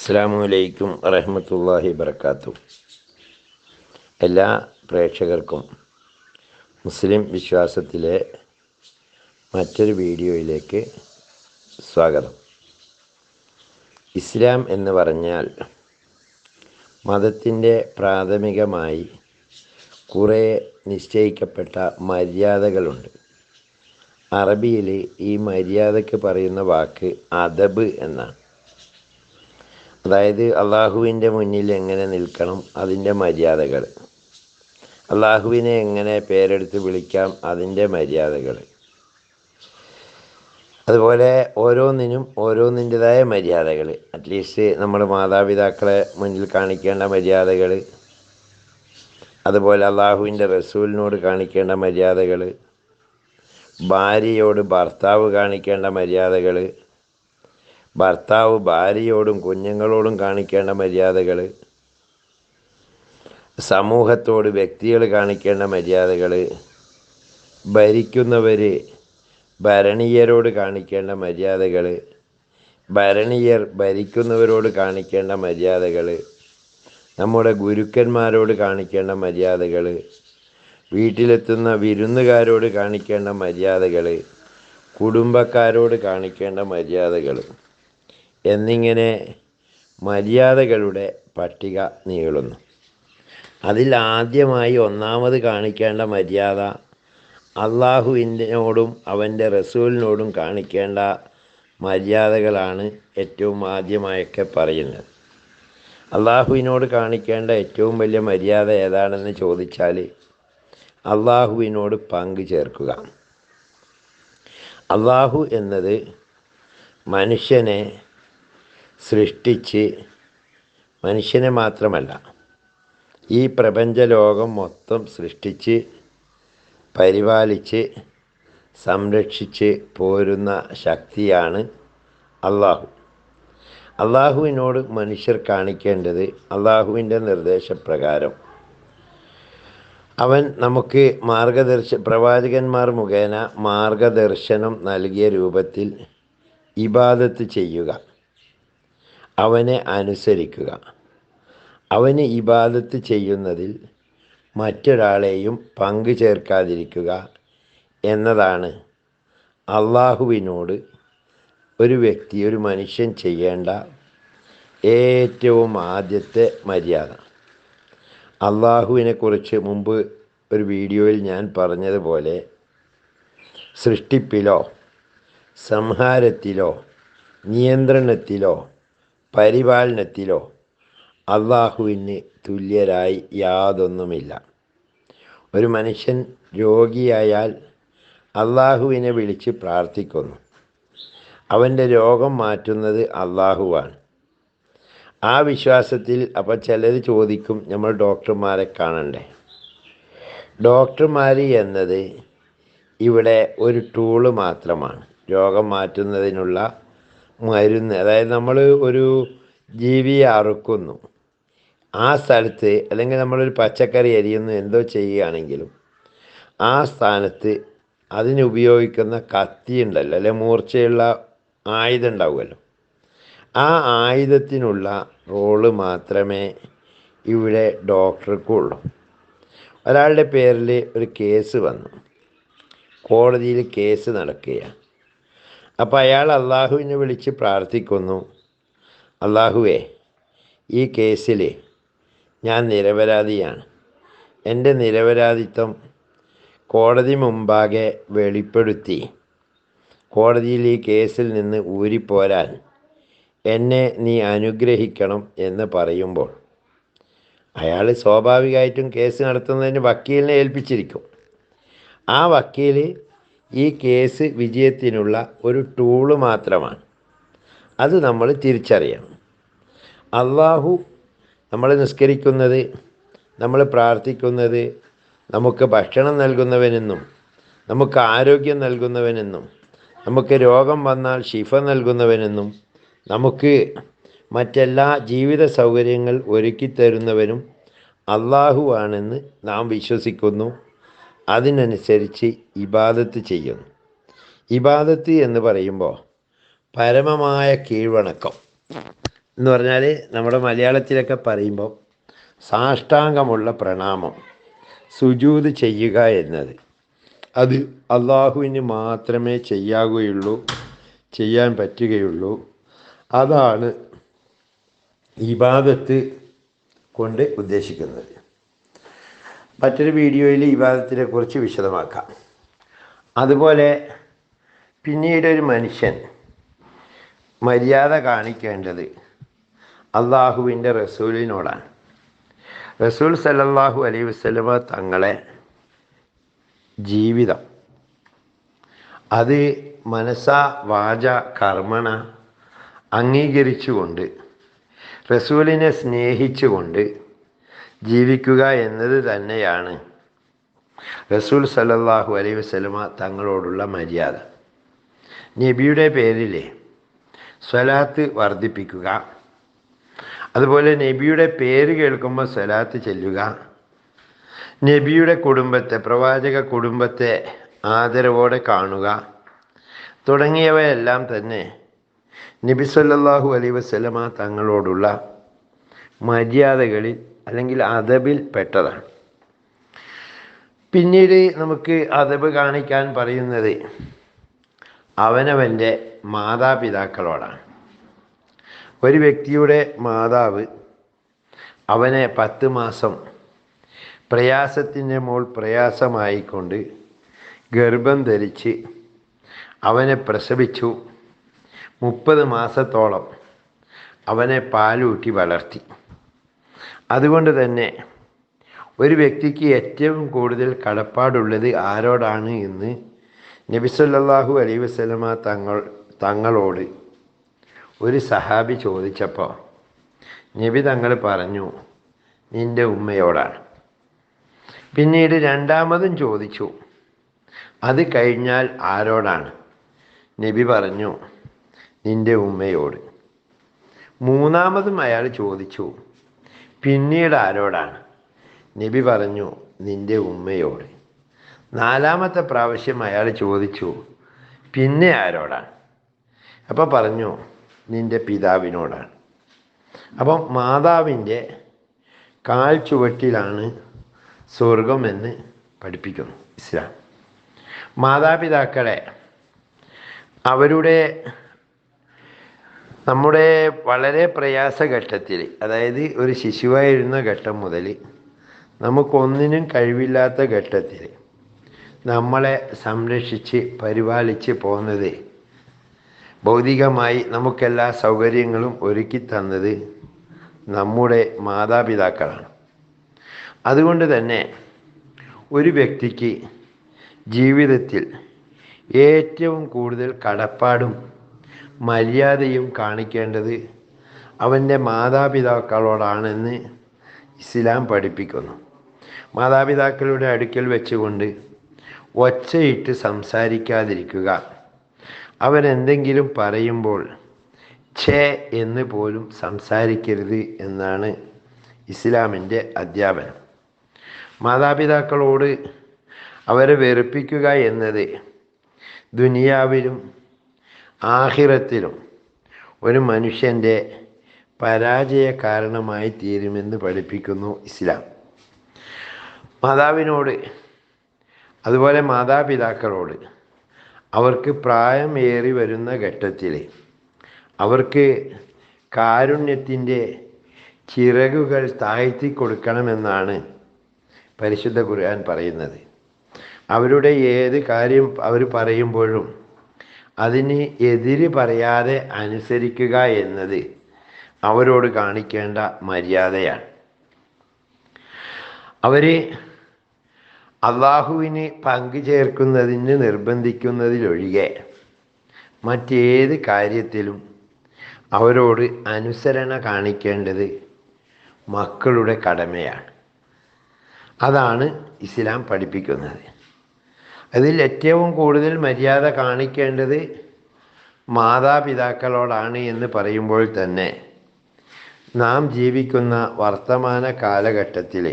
അസ്സാം അലൈക്കും വറഹമത്തല്ലാഹി വർക്കാത്തു എല്ലാ പ്രേക്ഷകർക്കും മുസ്ലിം വിശ്വാസത്തിലെ മറ്റൊരു വീഡിയോയിലേക്ക് സ്വാഗതം. ഇസ്ലാം എന്ന് പറഞ്ഞാൽ മതത്തിന്റെ പ്രാഥമികമായി കുറേ നിശ്ചയിക്കപ്പെട്ട മര്യാദകളുണ്ട്. അറബിയിൽ ഈ മര്യാദയ്ക്ക് പറയുന്ന വാക്ക് അദബ് എന്നാണ്. അതായത് അള്ളാഹുവിന്റെ മുന്നിൽ എങ്ങനെ നിൽക്കണം അതിന്റെ മര്യാദകൾ. അള്ളാഹുവിനെ എങ്ങനെ പേരെടുത്ത് വിളിക്കാം അതിന്റെ മര്യാദകൾ. അതുപോലെ ഓരോന്നിനും ഓരോന്നിന്റെതായ മര്യാദകൾ. അറ്റ്ലീസ്റ്റ് നമ്മുടെ മാതാപിതാക്കളെ മുന്നിൽ കാണിക്കേണ്ട മര്യാദകൾ. അതുപോലെ അള്ളാഹുവിന്റെ റസൂലിനോട് കാണിക്കേണ്ട മര്യാദകൾ. ഭാര്യയോട് ഭർത്താവ് കാണിക്കേണ്ട മര്യാദകൾ. ഭർത്താവ് ഭാര്യയോടും കുഞ്ഞുങ്ങളോടും കാണിക്കേണ്ട മര്യാദകൾ സമൂഹത്തോട് വ്യക്തികൾ കാണിക്കേണ്ട മര്യാദകൾ ഭരിക്കുന്നവർ ഭരണീയരോട് കാണിക്കേണ്ട മര്യാദകൾ ഭരണീയർ ഭരിക്കുന്നവരോട് കാണിക്കേണ്ട മര്യാദകൾ നമ്മുടെ ഗുരുക്കന്മാരോട് കാണിക്കേണ്ട മര്യാദകൾ വീട്ടിലെത്തുന്ന വിരുന്നുകാരോട് കാണിക്കേണ്ട മര്യാദകൾ കുടുംബക്കാരോട് കാണിക്കേണ്ട മര്യാദകൾ എന്നിങ്ങനെ മര്യാദകളുടെ പട്ടിക നീളുന്നു. അതിൽ ആദ്യമായി ഒന്നാമത് കാണിക്കേണ്ട മര്യാദ അള്ളാഹുവിനോടും അവന്റെ റസൂലിനോടും കാണിക്കേണ്ട മര്യാദകളാണ് ഏറ്റവും ആദ്യമായൊക്കെ പറയുന്നത്. അള്ളാഹുവിനോട് കാണിക്കേണ്ട ഏറ്റവും വലിയ മര്യാദ ഏതാണെന്ന് ചോദിച്ചാൽ അള്ളാഹുവിനോട് പങ്കു ചേർക്കുക. അള്ളാഹു എന്നത് മനുഷ്യനെ സൃഷ്ടിച്ച് മനുഷ്യനെ മാത്രമല്ല ഈ പ്രപഞ്ചലോകം മൊത്തം സൃഷ്ടിച്ച് പരിപാലിച്ച് സംരക്ഷിച്ച് പോരുന്ന ശക്തിയാണ് അള്ളാഹു. അള്ളാഹുവിനോട് മനുഷ്യർ കാണിക്കേണ്ടത് അള്ളാഹുവിന്റെ നിർദ്ദേശപ്രകാരം. അവൻ നമുക്ക് മാർഗദർശ പ്രവാചകന്മാർ മുഖേന മാർഗദർശനം നൽകിയ രൂപത്തിൽ ഇബാദത്ത് ചെയ്യുക. അവനെ അനുസരിക്കുക. അവന് ഇബാദത്ത് ചെയ്യുന്നതിൽ മറ്റൊരാളെയും പങ്കു ചേർക്കാതിരിക്കുക എന്നതാണ് അള്ളാഹുവിനോട് ഒരു വ്യക്തി ഒരു മനുഷ്യൻ ചെയ്യേണ്ട ഏറ്റവും ആദ്യത്തെ മര്യാദ. അള്ളാഹുവിനെക്കുറിച്ച് മുമ്പ് ഒരു വീഡിയോയിൽ ഞാൻ പറഞ്ഞതുപോലെ സൃഷ്ടിപ്പിലോ സംഹാരത്തിലോ നിയന്ത്രണത്തിലോ പരിപാലനത്തിലോ അള്ളാഹുവിന് തുല്യരായി യാതൊന്നുമില്ല. ഒരു മനുഷ്യൻ രോഗിയായാൽ അള്ളാഹുവിനെ വിളിച്ച് പ്രാർത്ഥിക്കുന്നു. അവന്റെ രോഗം മാറ്റുന്നത് അള്ളാഹുവാണ്. ആ വിശ്വാസത്തിൽ അപ്പോൾ ചിലർ ചോദിക്കും നമ്മൾ ഡോക്ടർമാരെ കാണണ്ടേ? ഡോക്ടർമാർ എന്നത് ഇവിടെ ഒരു ടൂൾ മാത്രമാണ്. രോഗം മാറ്റുന്നതിനുള്ള മരുന്ന് അതായത് നമ്മൾ ഒരു ജീവിയെ അറുക്കുന്നു. ആ സ്ഥലത്ത് അല്ലെങ്കിൽ നമ്മളൊരു പച്ചക്കറി അരിയുന്നു എന്തോ ചെയ്യുകയാണെങ്കിലും ആ സ്ഥാനത്ത് അതിനുപയോഗിക്കുന്ന കത്തി ഉണ്ടല്ലോ അല്ലെ മൂർച്ചയുള്ള ആയുധം ഉണ്ടാവുമല്ലോ. ആ ആയുധത്തിനുള്ള റോൾ മാത്രമേ ഇവിടെ ഡോക്ടർക്കുള്ളൂ ഒരാളുടെ പേരിൽ ഒരു കേസ് വന്നു. കോടതിയിൽ കേസ് നടക്കുകയാണ്. അപ്പോൾ അയാൾ അള്ളാഹുവിനെ വിളിച്ച് പ്രാർത്ഥിക്കുന്നു. അള്ളാഹുവേ ഈ കേസിൽ ഞാൻ നിരപരാധിയാണ്. എന്റെ നിരപരാധിത്വം കോടതി മുമ്പാകെ വെളിപ്പെടുത്തി. കോടതിയിൽ ഈ കേസിൽ നിന്ന് ഊരിപ്പോരാൻ എന്നെ നീ അനുഗ്രഹിക്കണം എന്ന് പറയുമ്പോൾ അയാൾ സ്വാഭാവികമായിട്ടും കേസ് നടത്തുന്നതിന് വക്കീലിനെ ഏൽപ്പിച്ചിരിക്കും. ആ വക്കീൽ ഈ കേസ് വിജയത്തിനുള്ള ഒരു ടൂൾ മാത്രമാണ്. അത് നമ്മൾ തിരിച്ചറിയണം. അള്ളാഹു നമ്മൾ നിസ്കരിക്കുന്നത് നമ്മൾ പ്രാർത്ഥിക്കുന്നത് നമുക്ക് ഭക്ഷണം നൽകുന്നവനെന്നും നമുക്ക് ആരോഗ്യം നൽകുന്നവനെന്നും നമുക്ക് രോഗം വന്നാൽ ശിഫ നൽകുന്നവനെന്നും നമുക്ക് മറ്റെല്ലാ ജീവിത സൗകര്യങ്ങൾ ഒരുക്കി തരുന്നവനും അള്ളാഹുവാണെന്ന് നാം വിശ്വസിക്കുന്നു. അതിനനുസരിച്ച് ഇബാദത്ത് ചെയ്യുന്നു. ഇബാദത്ത് എന്ന് പറയുമ്പോൾ പരമമായ കീഴ്വണക്കം. എന്ന് പറഞ്ഞാൽ നമ്മുടെ മലയാളത്തിലൊക്കെ പറയുമ്പോൾ സാഷ്ടാംഗമുള്ള പ്രണാമം സുജൂത് ചെയ്യുക എന്നത്. അത് അള്ളാഹുവിന് മാത്രമേ ചെയ്യാകുകയുള്ളൂ ചെയ്യാൻ പറ്റുകയുള്ളൂ. അതാണ് ഇബാദത്ത് കൊണ്ട് ഉദ്ദേശിക്കുന്നത്. മറ്റൊരു വീഡിയോയിൽ ഈ വാദത്തിനെ കുറിച്ച് വിശദമാക്കാം. അതുപോലെ പിന്നീട് ഒരു മനുഷ്യൻ മര്യാദ കാണിക്കേണ്ടത് അള്ളാഹുവിന്റെ റസൂലിനോടാണ്. റസൂൽ സല്ലല്ലാഹു അലൈ വസ്ലമ തങ്ങളെ ജീവിതം അത് മനസ്സാ വാച കർമ്മണ അംഗീകരിച്ചുകൊണ്ട് റസൂലിനെ സ്നേഹിച്ചുകൊണ്ട് ജീവിക്കുക എന്നത് തന്നെയാണ്. റസൂൽ സല്ലല്ലാഹു അലൈ വസ്ലമ തങ്ങളോടുള്ള മര്യാദ. നബിയുടെ പേരിൽ സ്വലാത്ത് വർദ്ധിപ്പിക്കുക. അതുപോലെ നബിയുടെ പേര് കേൾക്കുമ്പോൾ സ്വലാത്ത് ചെല്ലുക. നബിയുടെ കുടുംബത്തെ പ്രവാചക കുടുംബത്തെ ആദരവോടെ കാണുക. തുടങ്ങിയവയെല്ലാം തന്നെ നബി സല്ലല്ലാഹു അലൈഹി വസല്ലമ തങ്ങളോടുള്ള മര്യാദകളിൽ അല്ലെങ്കിൽ അദബിൽ പെട്ടതാണ്. പിന്നീട് നമുക്ക് അദബ് കാണിക്കാൻ പറയുന്നത് അവനവന്റെ മാതാപിതാക്കളോടാണ്. ഒരു വ്യക്തിയുടെ മാതാവ് അവനെ പത്ത് മാസം പ്രയാസത്തിന്റെ മോൾ പ്രയാസമായിക്കൊണ്ട് ഗർഭം ധരിച്ച് അവനെ പ്രസവിച്ചു. മുപ്പത് മാസത്തോളം അവനെ പാലൂട്ടി വളർത്തി. അതുകൊണ്ട് തന്നെ ഒരു വ്യക്തിക്ക് ഏറ്റവും കൂടുതൽ കടപ്പാടുള്ളത് ആരോടാണ് എന്ന് നബിസല്ലാഹു അലൈ വസ്ലമ തങ്ങൾ തങ്ങളോട് ഒരു സഹാബി ചോദിച്ചപ്പോൾ നബി തങ്ങൾ പറഞ്ഞു നിന്റെ ഉമ്മയോടാണ്. പിന്നീട് രണ്ടാമതും ചോദിച്ചു അത് കഴിഞ്ഞാൽ ആരോടാണ്? നബി പറഞ്ഞു നിന്റെ ഉമ്മയോട്. മൂന്നാമതും അയാൾ ചോദിച്ചു പിന്നീട് ആരോടാണ്? നബി പറഞ്ഞു നിന്റെ ഉമ്മയോട്. നാലാമത്തെ പ്രാവശ്യം അയാൾ ചോദിച്ചു പിന്നെ ആരോടാണ്? അപ്പോൾ പറഞ്ഞു നിന്റെ പിതാവിനോടാണ്. അപ്പം മാതാവിന്റെ കാൽ ചുവട്ടിലാണ് സ്വർഗമെന്ന് പഠിപ്പിക്കുന്നു ഇസ്ലാം. മാതാപിതാക്കളെ അവരുടെ നമ്മുടെ വളരെ പ്രയാസ ഘട്ടത്തിൽ അതായത് ഒരു ശിശുവായിരുന്ന ഘട്ടം മുതൽ നമുക്കൊന്നിനും കഴിവില്ലാത്ത ഘട്ടത്തിൽ നമ്മളെ സംരക്ഷിച്ച് പരിപാലിച്ച് പോകുന്നത് ഭൗതികമായി നമുക്കെല്ലാ സൗകര്യങ്ങളും ഒരുക്കി തന്നത് നമ്മുടെ മാതാപിതാക്കളാണ്. അതുകൊണ്ട് തന്നെ ഒരു വ്യക്തിക്ക് ജീവിതത്തിൽ ഏറ്റവും കൂടുതൽ കടപ്പാടും മര്യാദയും കാണിക്കേണ്ടത് അവന്റെ മാതാപിതാക്കളോടാണെന്ന് ഇസ്ലാം പഠിപ്പിക്കുന്നു. മാതാപിതാക്കളുടെ അടുക്കൽ വെച്ചുകൊണ്ട് ഒച്ചയിട്ട് സംസാരിക്കാതിരിക്കുക. അവരെന്തെങ്കിലും പറയുമ്പോൾ ഛേ എന്ന് പോലും സംസാരിക്കരുത് എന്നാണ് ഇസ്ലാമിന്റെ അധ്യാപനം. മാതാപിതാക്കളോട് അവരെ വെറുപ്പിക്കുക എന്നത് ദുനിയാവിലും ആഹിറത്തിലും ഒരു മനുഷ്യന്റെ പരാജയ കാരണമായി തീരുമെന്ന് പഠിപ്പിക്കുന്നു ഇസ്ലാം. മാതാവിനോട് അതുപോലെ മാതാപിതാക്കളോട് അവർക്ക് പ്രായമേറി വരുന്ന ഘട്ടത്തിൽ അവർക്ക് കാരുണ്യത്തിന്റെ ചിറകുകൾ താഴ്ത്തി കൊടുക്കണമെന്നാണ് പരിശുദ്ധ ഖുർആൻ പറയുന്നത്. അവരുടെ ഏത് കാര്യം അവർ പറയുമ്പോഴും അതിന് എതിര് പറയാതെ അനുസരിക്കുക എന്നത് അവരോട് കാണിക്കേണ്ട മര്യാദയാണ്. അവർ അള്ളാഹുവിന് പങ്കു ചേർക്കുന്നതിന് നിർബന്ധിക്കുന്നതിലൊഴികെ മറ്റേത് കാര്യത്തിലും അവരോട് അനുസരണ കാണിക്കേണ്ടത് മക്കളുടെ കടമയാണ്. അതാണ് ഇസ്ലാം പഠിപ്പിക്കുന്നത്. അതിൽ ഏറ്റവും കൂടുതൽ മര്യാദ കാണിക്കേണ്ടത് മാതാപിതാക്കളോടാണ് എന്ന് പറയുമ്പോൾ തന്നെ നാം ജീവിക്കുന്ന വർത്തമാന കാലഘട്ടത്തിൽ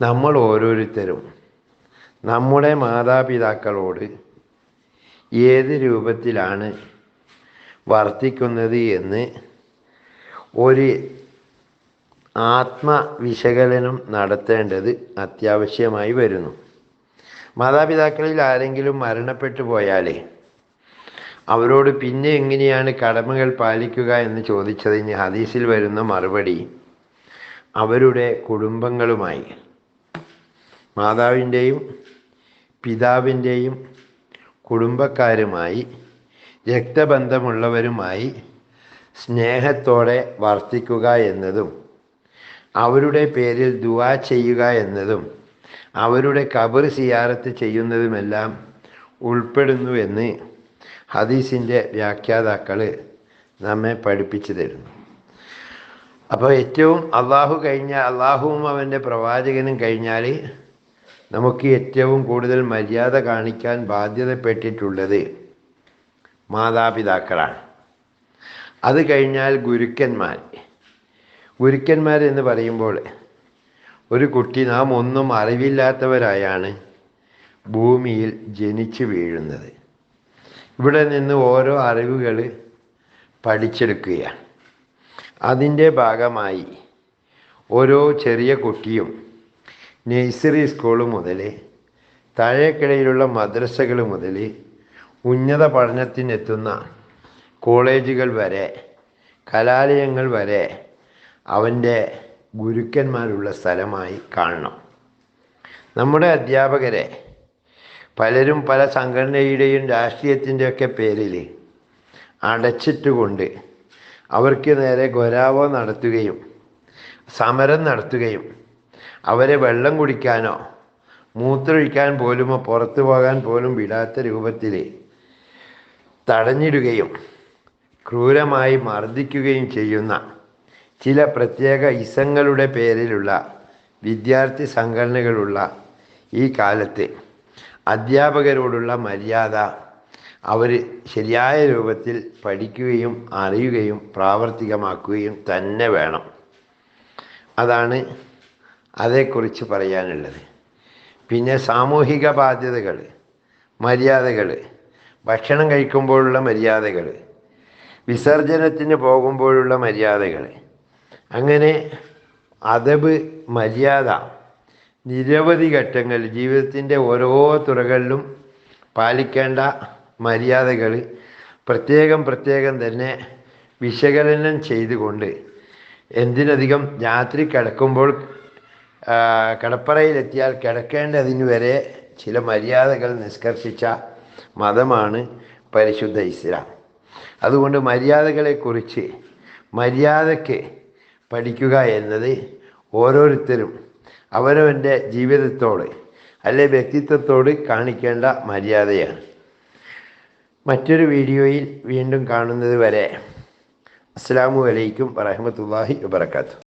നമ്മൾ ഓരോരുത്തരും നമ്മുടെ മാതാപിതാക്കളോട് ഏത് രൂപത്തിലാണ് വർത്തിക്കുന്നത് എന്ന് ഒരു ആത്മവിശകലനം നടത്തേണ്ടത് അത്യാവശ്യമായി വരുന്നു. മാതാപിതാക്കളിൽ ആരെങ്കിലും മരണപ്പെട്ടു പോയാലേ അവരോട് പിന്നെ എങ്ങനെയാണ് കടമകൾ പാലിക്കുക എന്ന് ചോദിച്ചതിന് ഹദീസിൽ വരുന്ന മറുപടി അവരുടെ കുടുംബങ്ങളുമായി. മാതാവിന്റെയും പിതാവിന്റെയും കുടുംബക്കാരുമായി രക്തബന്ധമുള്ളവരുമായി സ്നേഹത്തോടെ വർത്തിക്കുക എന്നതും അവരുടെ പേരിൽ ദുവാ ചെയ്യുക എന്നതും അവരുടെ കബർ സിയാറത്ത് ചെയ്യുന്നതുമെല്ലാം ഉൾപ്പെടുന്നു എന്ന് ഹദീസിന്റെ വ്യാഖ്യാതാക്കൾ നമ്മെ പഠിപ്പിച്ചു തരുന്നു. അപ്പോൾ ഏറ്റവും അള്ളാഹു കഴിഞ്ഞ അള്ളാഹുവും അവന്റെ പ്രവാചകനും കഴിഞ്ഞാൽ നമുക്ക് ഏറ്റവും കൂടുതൽ മര്യാദ കാണിക്കാൻ ബാധ്യതപ്പെട്ടിട്ടുള്ളത് മാതാപിതാക്കളാണ്. അത് കഴിഞ്ഞാൽ ഗുരുക്കന്മാർ. എന്ന് പറയുമ്പോൾ ഒരു കുട്ടി നാം ഒന്നും അറിവില്ലാത്തവരായാണ് ഭൂമിയിൽ ജനിച്ചു വീഴുന്നത്. ഇവിടെ നിന്ന് ഓരോ അറിവുകൾ പഠിച്ചെടുക്കുകയാണ്. അതിന്റെ ഭാഗമായി ഓരോ ചെറിയ കുട്ടിയും നഴ്സറി സ്കൂൾ മുതൽ താഴേക്കിടയിലുള്ള മദ്രസകൾ മുതൽ ഉന്നത പഠനത്തിനെത്തുന്ന കോളേജുകൾ വരെ കലാലയങ്ങൾ വരെ അവന്റെ ഗുരുക്കന്മാരുള്ള സ്ഥലമായി കാണണം. നമ്മുടെ അധ്യാപകരെ പലരും പല സംഘടനയുടെയും രാഷ്ട്രീയത്തിന്റെയൊക്കെ പേരിൽ അടച്ചിട്ടുകൊണ്ട് അവർക്ക് നേരെ ഗൊരാവോ നടത്തുകയും സമരം നടത്തുകയും അവരെ വെള്ളം കുടിക്കാനോ മൂത്രമൊഴിക്കാൻ പോലുമോ പുറത്തു പോകാൻ പോലും വിടാത്ത രൂപത്തിൽ തടഞ്ഞിടുകയും ക്രൂരമായി മർദ്ദിക്കുകയും ചെയ്യുന്ന ചില പ്രത്യേക ഇസങ്ങളുടെ പേരിലുള്ള വിദ്യാർത്ഥി സംഘടനകളുള്ള ഈ കാലത്ത് അധ്യാപകരോടുള്ള മര്യാദ അവർ ശരിയായ രൂപത്തിൽ പഠിക്കുകയും അറിയുകയും പ്രാവർത്തികമാക്കുകയും തന്നെ വേണം. അതാണ് അതേക്കുറിച്ച് പറയാനുള്ളത്. പിന്നെ സാമൂഹിക ബാധ്യതകൾ മര്യാദകൾ ഭക്ഷണം കഴിക്കുമ്പോഴുള്ള മര്യാദകൾ വിസർജനത്തിന് പോകുമ്പോഴുള്ള മര്യാദകൾ അങ്ങനെ അതബ് മര്യാദ നിരവധി ഘട്ടങ്ങൾ ജീവിതത്തിന്റെ ഓരോ തുറകളിലും പാലിക്കേണ്ട മര്യാദകൾ പ്രത്യേകം പ്രത്യേകം തന്നെ വിശകലനം ചെയ്തുകൊണ്ട് എന്തിനധികം രാത്രി കിടക്കുമ്പോൾ കടപ്പറയിലെത്തിയാൽ കിടക്കേണ്ടതിന് വരെ ചില മര്യാദകൾ നിഷ്കർഷിച്ച മതമാണ് പരിശുദ്ധ ഇസ്ലാം. അതുകൊണ്ട് മര്യാദകളെക്കുറിച്ച് മര്യാദയ്ക്ക് പഠിക്കുക എന്നത് ഓരോരുത്തരും അവനവന്റെ ജീവിതത്തോട് അല്ലെ വ്യക്തിത്വത്തോട് കാണിക്കേണ്ട മര്യാദയാണ്. മറ്റൊരു വീഡിയോയിൽ വീണ്ടും കാണുന്നത് വരെ അസ്സാമു അലൈക്കും വറഹമത്തല്ലാഹി വബർക്കാത്തു